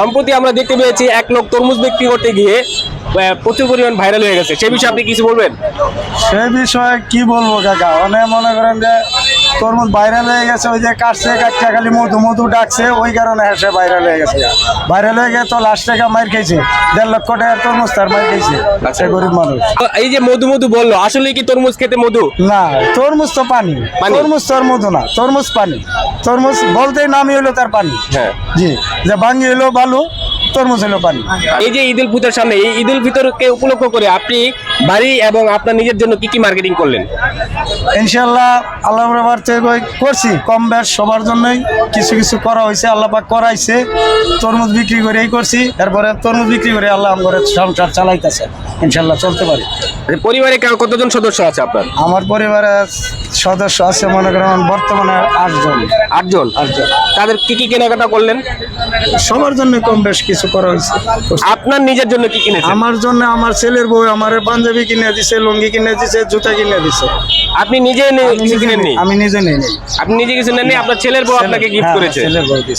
সম্প্রতি আমরা দেখতে পেয়েছি এক লোক তরমুজ বিক্রি করতে গিয়ে প্রচুর পরিমাণ ভাইরাল হয়ে গেছে। সে বিষয়ে আপনি কিছু বলবেন? সে বিষয়ে কি বলব কাকা? অনেক মনে করেন যে তরমুজ ভাইরাল হয়ে গেছে ওই যে কাটছে কাটছে খালি মধু মধু ডাকছে ওই কারণে হ্যাঁ সে ভাইরাল হয়ে গেছে। ভাইরাল হয়ে গেছে তো লাস্ট টাকা মার খেয়েছে দেড় লক্ষ টাকার তরমুজ তার মার খেয়েছে সে গরিব মানুষ। এই যে মধু মধু বলল আসলে কি তরমুজ খেতে মধু? না তরমুজ তো পানি। তরমুজ তোর মধু না তরমুজ পানি। তরমুজ বলতেই নামই হলো তার পানি। হ্যাঁ। জি যে ভাঙ্গি হলো বালু তরমুজ হলো পানি। এই যে ঈদ উল ফিতর সামনে এই ঈদ উল ফিতরকে উপলক্ষ করে আপনি বাড়ি এবং আপনার নিজের জন্য কি কি মার্কেটিং করলেন? ইনশাল্লাহ আল্লাহ রবার থেকে করছি কম বেশ সবার জন্যই কিছু কিছু করা হয়েছে আল্লাহ পাক করাইছে। তরমুজ বিক্রি করেই করছি এরপরে তরমুজ বিক্রি করে আল্লাহ আমার সংসার চালাইতেছে। ইনশাল্লাহ চলতে পারি। পরিবারে কা- কতজন সদস্য আছে আপনার? আমার পরিবারের সদস্য আছে মনে করেন বর্তমানে আটজন। আটজন? আটজন। তাদের কি কি কেনাকাটা করলেন? সবার জন্য কম বেশ কিছু করা হয়েছে। আপনার নিজের জন্য কি কিনেছেন? আমার জন্য আমার ছেলের বউ আমার পাঞ্জাবি কিনে দিছে লুঙ্গি কিনে দিছে জুতা কিনে দিছে। আপনি নিজে নে- কিছু কিনেননি? আমি নিজে নিয়ে নিই। আপনি নিজে কিছু নেননি আপনার ছেলের বউ আপনাকে গিফট হ্যাঁ, করেছে। ছেলের বউ দিছে।